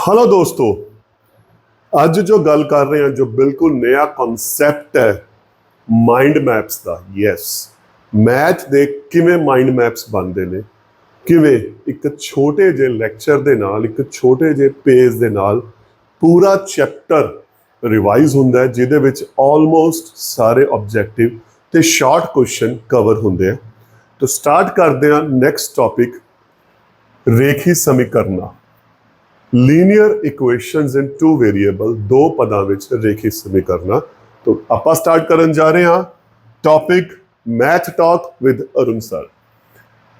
Hello दोस्तों ਅੱਜ ਜੋ ਗੱਲ ਕਰ ਰਹੇ ਹਾਂ ਜੋ ਬਿਲਕੁਲ ਨਵਾਂ ਕਨਸੈਪਟ ਹੈ ਮਾਈਂਡ ਮੈਪਸ ਦਾ ਯੈਸ ਮੈਥ ਦੇ ਕਿਵੇਂ ਮਾਈਂਡ ਮੈਪਸ ਬਣਦੇ ਨੇ ਕਿਵੇਂ ਇੱਕ ਛੋਟੇ ਜਿਹੇ ਲੈਕਚਰ ਦੇ ਨਾਲ ਇੱਕ ਛੋਟੇ ਜਿਹੇ ਪੇਜ ਦੇ ਨਾਲ ਪੂਰਾ ਚੈਪਟਰ ਰਿਵਾਈਜ਼ ਹੁੰਦਾ ਹੈ ਜਿਹਦੇ ਵਿੱਚ ਆਲਮੋਸਟ ਸਾਰੇ ਆਬਜੈਕਟਿਵ ਤੇ ਸ਼ਾਰਟ ਕੁਐਸਚਨ ਕਵਰ ਹੁੰਦੇ ਆ ਤਾਂ ਸਟਾਰਟ ਕਰਦੇ ਹਾਂ ਨੈਕਸਟ ਟਾਪਿਕ ਰੇਖੀ ਸਮੀਕਰਨਾ linear equations in two variable ਦੋ ਪਦਾਂ ਵਿੱਚ ਰੇਖੀ ਸਮੀਕਰਨਾ। ਤੋਂ ਆਪਾਂ ਸਟਾਰਟ ਕਰਨ ਜਾ ਰਹੇ ਹਾਂ। Topic math talk with Arun sir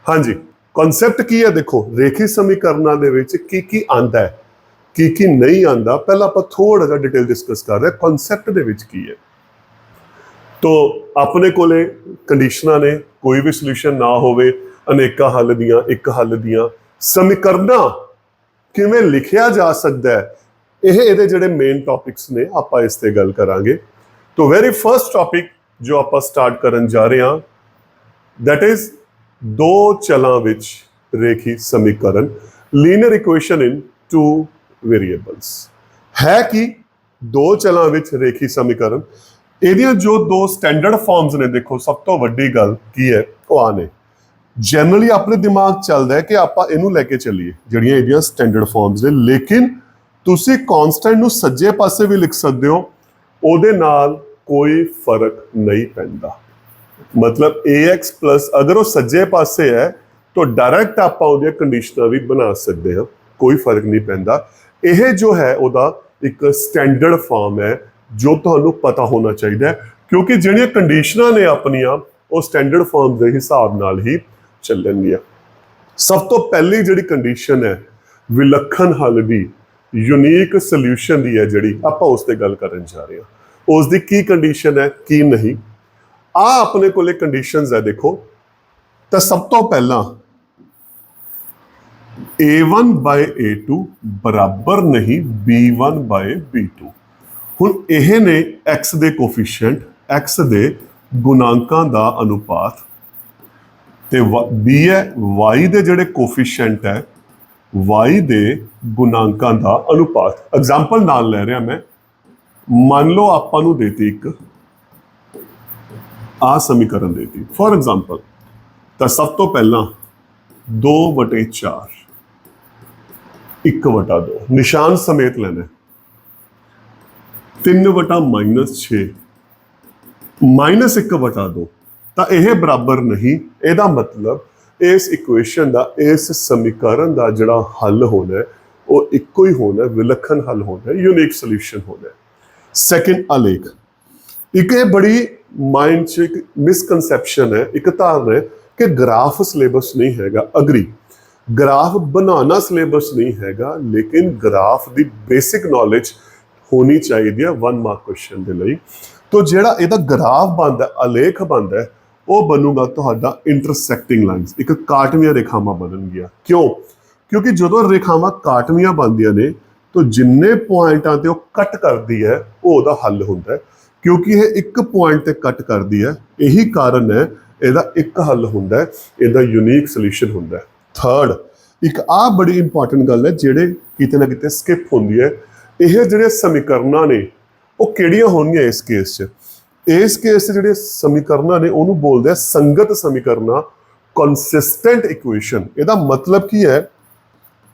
ਹਾਂਜੀ ਕਨਸੈਪਟ ਕੀ ਹੈ ਦੇਖੋ, ਰੇਖੀ ਸਮੀਕਰਨਾਂ ਦੇ ਵਿੱਚ ਕੀ ਕੀ ਆਂਦਾ ਹੈ, ਕੀ ਕੀ ਨਹੀਂ ਆਂਦਾ। ਪਹਿਲਾਂ ਆਪਾਂ ਥੋੜਾ ਜਿਹਾ ਡਿਟੇਲ ਡਿਸਕਸ ਕਰ ਰਹੇ ਕਨਸੈਪਟ ਦੇ ਵਿੱਚ ਕੀ ਹੈ। ਤੋ ਆਪਣੇ ਕੋਲੇ ਕੰਡੀਸ਼ਨਾਂ ਨੇ, ਕੋਈ ਵੀ ਸੋਲੂਸ਼ਨ ਨਾ ਹੋਵੇ, ਅਨੇਕਾਂ ਹੱਲ ਦੀਆਂ, ਇੱਕ ਹੱਲ ਦੀਆਂ। ਸਮੀਕਰਨਾਂ ਕਿਵੇਂ ਲਿਖਿਆ ਜਾ ਸਕਦਾ ਹੈ? ਇਹ ਇਹਦੇ ਜਿਹੜੇ ਮੇਨ ਟੌਪਿਕਸ ਨੇ, ਆਪਾਂ ਇਸ ਤੇ ਗੱਲ ਕਰਾਂਗੇ। ਤੋਂ ਵੈਰੀ ਫਰਸਟ ਟੌਪਿਕ ਜੋ ਆਪਾਂ ਸਟਾਰਟ ਕਰਨ ਜਾ ਰਹੇ ਹਾਂ, that ਇਜ਼ ਦੋ ਚਲਾਂ ਵਿੱਚ ਰੇਖੀ ਸਮੀਕਰਨ linear equation in two variables ਹੈ ਕਿ ਦੋ ਚਲਾਂ ਵਿੱਚ ਰੇਖੀ ਸਮੀਕਰਨ, ਇਹਦੀਆਂ ਜੋ ਦੋ ਸਟੈਂਡਰਡ ਫਾਰਮਸ ਨੇ, ਦੇਖੋ, ਸਭ ਤੋਂ ਵੱਡੀ ਗੱਲ ਕੀ ਹੈ? ਉਹ ਆ ਨੇ। ਜਨਰਲੀ ਆਪਣੇ ਦਿਮਾਗ 'ਚ ਚੱਲਦਾ ਹੈ ਕਿ ਆਪਾਂ ਇਹਨੂੰ ਲੈ ਕੇ ਚੱਲੀਏ, ਜਿਹੜੀਆਂ ਇਹਦੀਆਂ ਸਟੈਂਡਰਡ ਫਾਰਮਸ ਨੇ। ਲੇਕਿਨ ਤੁਸੀਂ ਕਨਸਟੈਂਟ ਨੂੰ ਸੱਜੇ ਪਾਸੇ ਵੀ ਲਿਖ ਸਕਦੇ ਹੋ, ਉਹਦੇ ਨਾਲ ਕੋਈ ਫ਼ਰਕ ਨਹੀਂ ਪੈਂਦਾ। ਮਤਲਬ ax ਅਗਰ ਉਹ ਸੱਜੇ ਪਾਸੇ ਹੈ, ਤਾਂ ਡਾਇਰੈਕਟ ਆਪਾਂ ਉਹਦੀਆਂ ਕੰਡੀਸ਼ਨਾਂ ਵੀ ਬਣਾ ਸਕਦੇ ਹਾਂ। ਕੋਈ ਫ਼ਰਕ ਨਹੀਂ ਪੈਂਦਾ। ਇਹ ਜੋ ਹੈ, ਉਹਦਾ ਇੱਕ ਸਟੈਂਡਰਡ ਫਾਰਮ ਹੈ, ਜੋ ਤੁਹਾਨੂੰ ਪਤਾ ਹੋਣਾ ਚਾਹੀਦਾ ਹੈ। ਕਿਉਂਕਿ ਜਿਹੜੀਆਂ ਕੰਡੀਸ਼ਨਾਂ ਨੇ ਆਪਣੀਆਂ, ਉਹ ਸਟੈਂਡਰਡ ਫਾਰਮ ਦੇ ਹਿਸਾਬ ਨਾਲ ਹੀ ਚੱਲਣਗੀਆਂ ਸਭ ਤੋਂ ਪਹਿਲੀ ਜਿਹੜੀ ਕੰਡੀਸ਼ਨ ਹੈ, ਵਿਲੱਖਣ ਹੱਲ ਦੀ ਯੂਨੀਕ ਸੋਲੂਸ਼ਨ ਦੀ ਹੈ ਜਿਹੜੀ ਆਪਾਂ ਉਸ ਤੇ ਗੱਲ ਕਰਨ ਜਾ ਰਹੇ ਹਾਂ। ਉਸ ਦੀ ਕੀ ਕੰਡੀਸ਼ਨ ਹੈ, ਕੀ ਨਹੀਂ। ਆ ਆਪਣੇ ਕੋਲੇ ਕੰਡੀਸ਼ਨਸ ਹੈ, ਦੇਖੋ। ਤਾਂ ਸਭ ਤੋਂ ਪਹਿਲਾਂ a1 a2 ਬਰਾਬਰ ਨਹੀਂ b1 b2 ਹੁਣ ਇਹ ਨੇ x ਦੇ ਕੋਫੀਸ਼ੀਐਂਟ x ਦੇ ਗੁਣਾਂਕਾਂ ਦਾ ਅਨੁਪਾਤ। ਤੇ b ਹੈ y ਦੇ ਜਿਹੜੇ ਕੋਫੀਸ਼ੀਐਂਟ ਹੈ, y ਦੇ ਗੁਣਾਂਕਾਂ ਦਾ ਅਨੁਪਾਤ। ਐਗਜ਼ਾਮਪਲ ਨਾਲ ਲੈ ਰਿਹਾ ਮੈਂ। ਮੰਨ ਲਓ ਆਪਾਂ ਨੂੰ ਦੇਤੀ ਇੱਕ ਆ ਸਮੀਕਰਨ ਦੇਤੀ। ਫੋਰ ਐਗਜ਼ਾਮਪਲ ਤਾਂ ਸਭ ਤੋਂ ਪਹਿਲਾਂ 2 ਵਟੇ 4 1 ਵਟਾ 2 ਨਿਸ਼ਾਨ ਸਮੇਤ ਲੈਣਾ ਹੈ। 3 ਵਟਾ -6 1 ਵਟਾ 2 ਤਾਂ ਇਹ ਬਰਾਬਰ ਨਹੀਂ। ਇਹਦਾ ਮਤਲਬ ਇਸ ਇਕੁਏਸ਼ਨ ਦਾ, ਇਸ ਸਮੀਕਰਨ ਦਾ ਜਿਹੜਾ ਹੱਲ ਹੋਣਾ ਉਹ ਇੱਕੋ ਹੀ ਹੋਣਾ ਵਿਲੱਖਣ ਹੱਲ ਹੋਣਾ ਯੂਨੀਕ ਸੋਲੂਸ਼ਨ ਹੋਣਾ ਸੈਕਿੰਡ ਆਲੇਖ। ਇੱਕ ਇਹ ਬੜੀ ਮਾਈਂਡ 'ਚ ਇੱਕ ਮਿਸਕਨਸੈਪਸ਼ਨ ਹੈ, ਇੱਕ ਧਾਰਨਾ ਹੈ ਕਿ ਗ੍ਰਾਫ ਸਿਲੇਬਸ ਨਹੀਂ ਹੈਗਾ ਅਗਰੀ ਗ੍ਰਾਫ ਬਣਾਉਣਾ ਸਿਲੇਬਸ ਨਹੀਂ ਹੈਗਾ, ਲੇਕਿਨ ਗ੍ਰਾਫ ਦੀ ਬੇਸਿਕ ਨੌਲੇਜ ਹੋਣੀ ਚਾਹੀਦੀ ਹੈ ਵਨ ਮਾਰਕ ਕੁਐਸਚਨ ਦੇ ਲਈ। ਤੋਂ ਜਿਹੜਾ ਇਹਦਾ ਗ੍ਰਾਫ ਬਣਦਾ, ਆਲੇਖ ਬਣਦਾ ਉਹ ਬਣੂਗਾ ਤੁਹਾਡਾ ਇੰਟਰਸੈਕਟਿੰਗ ਲਾਈਨਸ ਇੱਕ ਕਾਟਵੀਆਂ ਰੇਖਾਵਾਂ ਬਣਨਗੀਆਂ। ਕਿਉਂ? ਕਿਉਂਕਿ ਜਦੋਂ ਰੇਖਾਵਾਂ ਕਾਟਵੀਆਂ ਬਣਦੀਆਂ ਨੇ, ਤਾਂ ਜਿੰਨੇ ਪੁਆਇੰਟਾਂ ਤੇ ਉਹ ਕੱਟ ਕਰਦੀ ਹੈ, ਉਹ ਉਹਦਾ ਹੱਲ ਹੁੰਦਾ ਹੈ। ਕਿਉਂਕਿ ਇਹ ਇੱਕ ਪੁਆਇੰਟ ਤੇ ਕੱਟ ਕਰਦੀ ਹੈ, ਇਹੀ ਕਾਰਨ ਹੈ, ਇਹਦਾ ਇੱਕ ਹੱਲ ਹੁੰਦਾ ਹੈ, ਇਹਦਾ ਯੂਨੀਕ ਸੋਲੂਸ਼ਨ ਹੁੰਦਾ ਹੈ। ਥਰਡ ਇੱਕ ਆ ਬੜੀ ਇੰਪੋਰਟੈਂਟ ਗੱਲ ਹੈ, ਜਿਹੜੇ ਕਿਤੇ ਨਾ ਕਿਤੇ ਸਕਿਪ ਹੁੰਦੀ ਹੈ। ਇਹ ਜਿਹੜੇ ਸਮੀਕਰਨਾਂ ਨੇ, ਉਹ ਕਿਹੜੀਆਂ ਹੋਣਗੀਆਂ ਇਸ ਕੇਸ 'ਚ? ਇਸ ਕੇਸ ਦੇ ਜਿਹੜੇ ਸਮੀਕਰਨਾਂ ਨੇ, ਉਹਨੂੰ ਬੋਲਦੇ ਆ ਸੰਗਤ ਸਮੀਕਰਨਾਂ ਕੰਸਿਸਟੈਂਟ ਇਕੁਏਸ਼ਨ ਇਹਦਾ ਮਤਲਬ ਕੀ ਹੈ?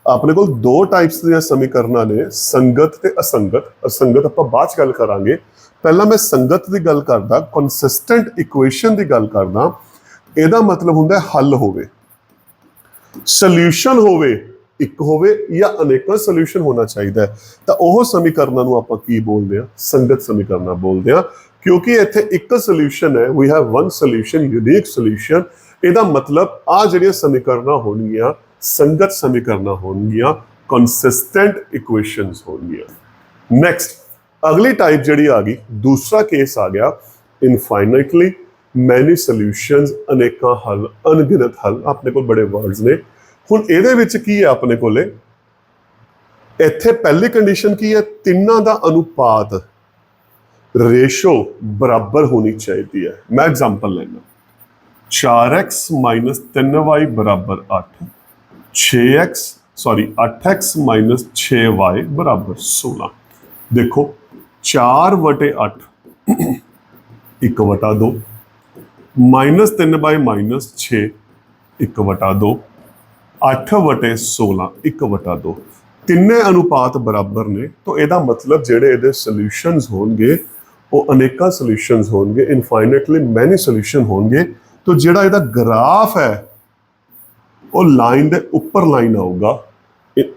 ਆਪਣੇ ਕੋਲ ਦੋ ਟਾਈਪਸ ਦੀਆਂ ਸਮੀਕਰਨਾਂ ਨੇ, ਸੰਗਤ ਤੇ ਅਸੰਗਤ। ਅਸੰਗਤ ਆਪਾਂ ਬਾਅਦ ਚ ਗੱਲ ਕਰਾਂਗੇ। ਪਹਿਲਾਂ ਮੈਂ ਸੰਗਤ ਦੀ ਗੱਲ ਕਰਦਾ ਕੰਸਿਸਟੈਂਟ ਇਕੁਏਸ਼ਨ ਦੀ ਗੱਲ ਕਰਦਾ। ਇਹਦਾ ਮਤਲਬ ਹੁੰਦਾ ਹੱਲ ਹੋਵੇ। ਸੋਲੂਸ਼ਨ ਹੋਵੇ। ਇੱਕ ਹੋਵੇ ਜਾਂ ਅਨੇਕਾਂ ਸੋਲੂਸ਼ਨ ਹੋਣਾ ਚਾਹੀਦਾ ਹੈ। ਤਾਂ ਉਹ ਸਮੀਕਰਨਾਂ ਨੂੰ ਆਪਾਂ ਕੀ ਬੋਲਦੇ ਆ ਸੰਗਤ ਸਮੀਕਰਨਾਂ ਬੋਲਦੇ ਆ ਕਿਉਂਕਿ ਇੱਥੇ ਇੱਕ ਸੋਲੂਸ਼ਨ ਹੈ we have one solution unique solution ਇਹਦਾ ਮਤਲਬ ਆ ਜਿਹੜੀਆਂ ਸਮੀਕਰਨਾਂ ਹੋਣਗੀਆਂ, ਸੰਗਤ ਸਮੀਕਰਨਾਂ ਹੋਣਗੀਆਂ ਕੰਸਿਸਟੈਂਟ ਇਕੁਏਸ਼ਨਸ ਹੋਣਗੀਆਂ। ਨੈਕਸਟ ਅਗਲੀ ਟਾਈਪ ਜਿਹੜੀ ਆ ਗਈ, ਦੂਸਰਾ ਕੇਸ ਆ ਗਿਆ ਇਨਫਾਈਨਾਈਟਲੀ ਮੈਨੀ ਸੋਲੂਸ਼ਨਸ ਅਨੇਕਾਂ ਹੱਲ, ਅਣਗਿਣਤ ਹੱਲ। ਆਪਣੇ ਕੋਲ ਬੜੇ ਵਰਡਸ ਨੇ। ਹੁਣ ਇਹਦੇ ਵਿੱਚ ਕੀ ਹੈ ਆਪਣੇ ਕੋਲੇ? ਇੱਥੇ ਪਹਿਲੀ ਕੰਡੀਸ਼ਨ ਕੀ ਹੈ? ਤਿੰਨਾਂ ਦਾ ਅਨੁਪਾਤ ਰੇਸ਼ੋ ਬਰਾਬਰ ਹੋਣੀ ਚਾਹੀਦੀ ਹੈ। ਮੈਂ ਐਗਜ਼ਾਮਪਲ ਲੈਣਾ 4x 3y 8 6x sorry 8x 6y ਬਰਾਬਰ 16 ਦੇਖੋ 4 ਵਟੇ 8 1 ਵਟਾ 2 ਮਾਈਨਸ 3 ਬਾਈ ਮਾਈਨਸ 6 1 ਵਟਾ 2 8 ਵਟੇ 16 1 ਵਟਾ 2 ਤਿੰਨੇ ਅਨੁਪਾਤ ਬਰਾਬਰ ਨੇ, ਤਾਂ ਇਹਦਾ ਮਤਲਬ ਜਿਹੜੇ ਇਹਦੇ ਸੋਲੂਸ਼ਨਸ ਹੋਣਗੇ, ਉਹ ਅਨੇਕਾਂ ਸੋਲੂਸ਼ਨਸ ਹੋਣਗੇ ਇਨਫਾਈਨਾਈਟਲੀ ਮੈਨੀ ਸੋਲੂਸ਼ਨ ਹੋਣਗੇ। ਤਾਂ ਜਿਹੜਾ ਇਹਦਾ ਗ੍ਰਾਫ ਹੈ, ਉਹ ਲਾਈਨ ਦੇ ਉੱਪਰ ਲਾਈਨ ਆਊਗਾ।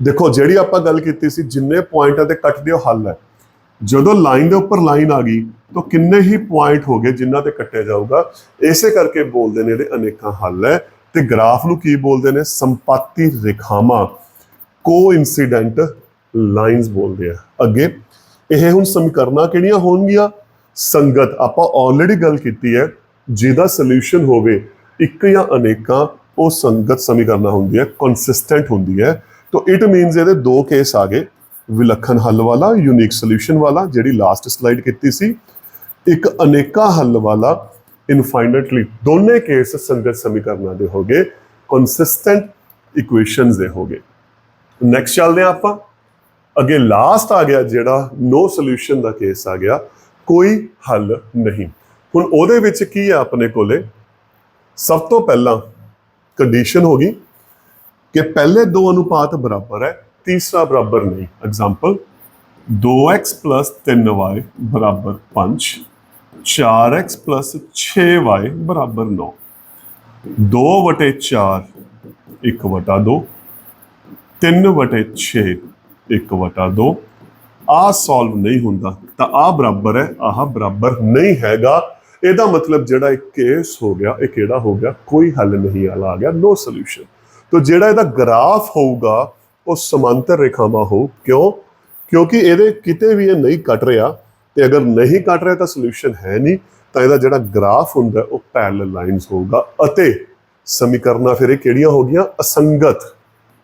ਦੇਖੋ, ਜਿਹੜੀ ਆਪਾਂ ਗੱਲ ਕੀਤੀ ਸੀ, ਜਿੰਨੇ ਪੁਆਇੰਟਾਂ ਤੇ ਕੱਟਦੇ ਹੋ ਹੱਲ ਹੈ। ਜਦੋਂ ਲਾਈਨ ਦੇ ਉੱਪਰ ਲਾਈਨ ਆ ਗਈ, ਤਾਂ ਕਿੰਨੇ ਹੀ ਪੁਆਇੰਟ ਹੋ ਗਏ ਜਿਨ੍ਹਾਂ ਤੇ ਕੱਟਿਆ ਜਾਊਗਾ। ਇਸੇ ਕਰਕੇ ਬੋਲਦੇ ਨੇ ਇਹਦੇ ਅਨੇਕਾਂ ਹੱਲ ਹੈ। ਤੇ ਗ੍ਰਾਫ ਨੂੰ ਕੀ ਬੋਲਦੇ ਨੇ? ਸੰਪਾਤੀ ਰੇਖਾਵਾਂ। ਕੋਇਨਸੀਡੈਂਟ ਲਾਈਨਸ ਬੋਲਦੇ ਆ। ਅੱਗੇ, ਇਹ ਹੁਣ ਸਮੀਕਰਨਾਂ ਕਿਹੜੀਆਂ ਹੋਣਗੀਆਂ? ਸੰਗਤ। ਆਪਾਂ ਆਲਰੇਡੀ ਗੱਲ ਕੀਤੀ ਹੈ, ਜਿਹਦਾ ਸੋਲੂਸ਼ਨ ਹੋਵੇ, ਇੱਕ ਜਾਂ ਅਨੇਕਾਂ, ਉਹ ਸੰਗਤ ਸਮੀਕਰਨਾਂ ਹੁੰਦੀ ਹੈ ਕੰਸਿਸਟੈਂਟ ਹੁੰਦੀ ਹੈ। ਤਾਂ ਇਟ ਮੀਨਸ ਇਹਦੇ ਦੋ ਕੇਸ ਆ ਗਏ। ਵਿਲੱਖਣ ਹੱਲ ਵਾਲਾ ਯੂਨੀਕ ਸੋਲੂਸ਼ਨ ਵਾਲਾ, ਜਿਹੜੀ ਲਾਸਟ ਸਲਾਈਡ ਕੀਤੀ ਸੀ। ਇੱਕ ਅਨੇਕਾਂ ਹੱਲ ਵਾਲਾ ਇਨਫਾਈਨਾਈਟਲੀ ਦੋਨੇ ਕੇਸ ਸੰਗਤ ਸਮੀਕਰਨਾਂ ਦੇ ਹੋਗੇ ਕੰਸਿਸਟੈਂਟ ਇਕੁਏਸ਼ਨਸ ਦੇ ਹੋਗੇ। ਨੈਕਸਟ ਚੱਲਦੇ ਹਾਂ ਆਪਾਂ। ਅੱਗੇ ਲਾਸਟ ਆ ਗਿਆ ਜਿਹੜਾ ਨੋ ਸੋਲੂਸ਼ਨ ਦਾ ਕੇਸ ਆ ਗਿਆ, ਕੋਈ ਹੱਲ ਨਹੀਂ। ਹੁਣ ਉਹਦੇ ਵਿੱਚ ਕੀ ਹੈ ਆਪਣੇ ਕੋਲੇ? ਸਭ ਤੋਂ ਪਹਿਲਾਂ ਕੰਡੀਸ਼ਨ ਹੋ ਗਈ ਕਿ ਪਹਿਲੇ ਦੋ ਅਨੁਪਾਤ ਬਰਾਬਰ ਹੈ, ਤੀਸਰਾ ਬਰਾਬਰ ਨਹੀਂ। ਐਗਜ਼ਾਮਪਲ 2x 3y ਬਰਾਬਰ 5 4x 6y ਬਰਾਬਰ 9 2 ਵਟੇ 4 1 ਵਟਾ 2 3 ਵਟੇ 6 1 ਵਟਾ 2 ਆ ਸੋਲਵ ਨਹੀਂ ਹੁੰਦਾ ਤਾਂ ਆ ਬਰਾਬਰ ਹੈ ਆਹ ਬਰਾਬਰ ਨਹੀਂ ਹੈਗਾ ਇਹਦਾ ਮਤਲਬ ਜਿਹੜਾ ਇੱਕ ਕੇਸ ਹੋ ਗਿਆ ਇਹ ਕਿਹੜਾ ਹੋ ਗਿਆ ਕੋਈ ਹੱਲ ਨਹੀਂ ਵਾਲਾ ਆ ਗਿਆ ਨੋ ਸੋਲੂਸ਼ਨ ਤਾਂ ਜਿਹੜਾ ਇਹਦਾ ਗ੍ਰਾਫ ਹੋਊਗਾ ਉਹ ਸਮਾਂਤਰ ਰੇਖਾਵਾਂ ਹੋ ਕਿਉਂ ਕਿਉਂਕਿ ਇਹਦੇ ਕਿਤੇ ਵੀ ਇਹ ਨਹੀਂ ਕੱਟ ਰਿਹਾ ਤੇ ਅਗਰ ਨਹੀਂ ਕੱਟ ਰਿਹਾ ਤਾਂ ਸੋਲੂਸ਼ਨ ਹੈ ਨਹੀਂ, ਤਾਂ ਇਹਦਾ ਜਿਹੜਾ ਗ੍ਰਾਫ ਹੁੰਦਾ ਉਹ ਪੈਰਲਲ ਲਾਈਨਸ ਹੋਊਗਾ ਅਤੇ ਸਮੀਕਰਨਾਂ ਫਿਰ ਇਹ ਕਿਹੜੀਆਂ ਹੋ ਗਈਆਂ? ਅਸੰਗਤ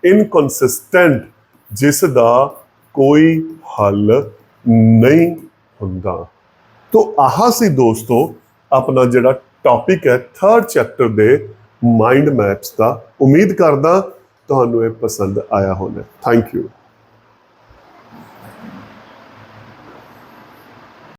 ਇਨਕਨਸਿਸਟੈਂਟ ਜਿਸ ਦਾ ਕੋਈ ਹੱਲ ਨਹੀਂ ਹੁੰਦਾ। ਤੋ ਆਹ ਸੀ ਦੋਸਤੋ, ਆਪਣਾ ਜਿਹੜਾ ਟੌਪਿਕ ਹੈ ਥਰਡ ਚੈਪਟਰ ਦੇ ਮਾਈਂਡ ਮੈਪਸ ਦਾ। ਉਮੀਦ ਕਰਦਾ ਤੁਹਾਨੂੰ ਇਹ ਪਸੰਦ ਆਇਆ ਹੋਣਾ। Thank you